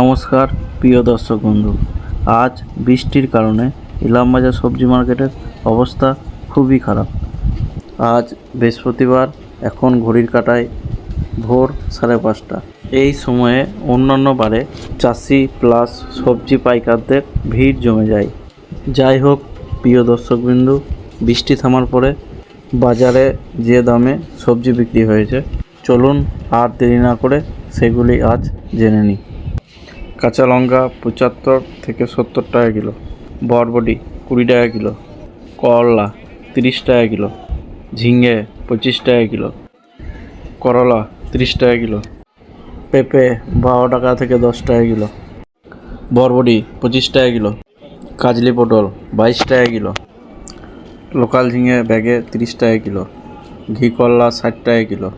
নমস্কার, প্রিয় দর্শক বন্ধু। আজ বৃষ্টির কারণে ইলামবাজার সবজি মার্কেটের অবস্থা খুবই খারাপ। আজ বৃহস্পতিবার, এখন ঘড়ির কাটায় ভোর সাড়ে পাঁচটা। এই সময়ে অন্যান্য বারে চাষি প্লাস সবজি পাইকারদের ভিড় জমে যায়। যাই হোক, প্রিয় দর্শকবিন্দু বৃষ্টি থামার পরে বাজারে যে দামে সবজি বিক্রি হয়েছে, চলুন আর দেরি না করে সেগুলি আজ জেনে নিই। কাঁচা লঙ্কা পঁচাত্তর থেকে সত্তর টাকা কিলো বরবটি কুড়ি টাকা কিলো করলা তিরিশ টাকা কিলো ঝিঙে পঁচিশ টাকা কিলো করলা তিরিশ টাকা কিলো পেঁপে বারো টাকা থেকে দশ টাকা কিলো বরবটি পঁচিশ টাকা কিলো কাজলি পটল বাইশ টাকা কিলো লোকাল ঝিঙে ব্যাগে তিরিশ টাকা কিলো ঘি করলা ষাট টাকা কিলো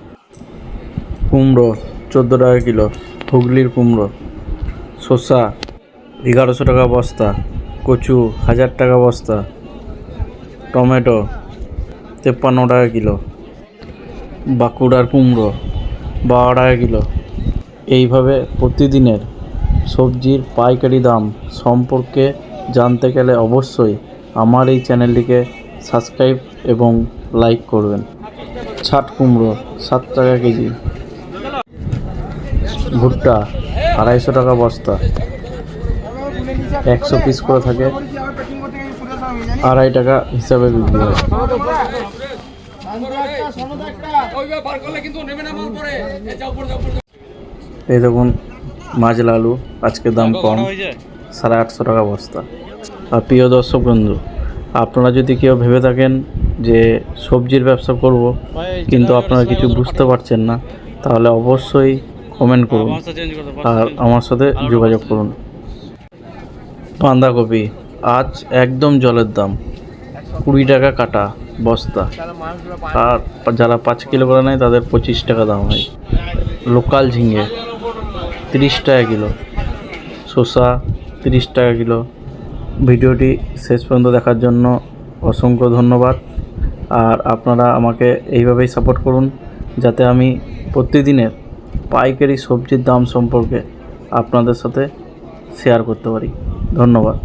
কুমড়ো চোদ্দ টাকা কিলো হুগলির কুমড়ো শসা, এগারোশো টাকা বস্তা, কচু, হাজার টাকা বস্তা, টমেটো, তেপ্পান্ন টাকা কিলো, বাঁকুড়ার কুমড়ো, বারো টাকা কিলো। এইভাবে প্রতিদিনের সবজির পাইকারি দাম সম্পর্কে জানতে গেলে অবশ্যই আমার এই চ্যানেলটিকে সাবস্ক্রাইব এবং লাইক করবেন। ছাট কুমড়ো, সাত টাকা কেজি। ভুট্টা আড়াইশো টাকা বস্তা। একশো পিস করে থাকে। আড়াই টাকা হিসাবে বিক্রি হয়। এই দেখুন মাছ লালু আজকে দাম কম, সাড়ে আটশো টাকা বস্তা। আর প্রিয় দর্শক বন্ধু, আপনারা যদি কেউ ভেবে থাকেন যে সবজির ব্যবসা করব, কিন্তু আপনারা কিছু বুঝতে পারছেন না, তাহলে অবশ্যই কমেন্ট করুন। আর আমার সাথে যোগাযোগ করুন। বাঁধাকপি আজ একদম জলের দাম। কুড়ি টাকা কাটা বস্তা। আর যারা পাঁচ কিলো করে নেয় তাদের পঁচিশ টাকা দাম হয়। লোকাল ঝিঙে তিরিশ টাকা কিলো। শসা তিরিশ টাকা কিলো। ভিডিওটি শেষ পর্যন্ত দেখার জন্য অসংখ্য ধন্যবাদ। আর আপনারা আমাকে এইভাবেই সাপোর্ট করুন যাতে আমি প্রতিদিনের পাইকারি সবজির দাম সম্পর্কে আপনাদের সাথে শেয়ার করতে পারি। ধন্যবাদ।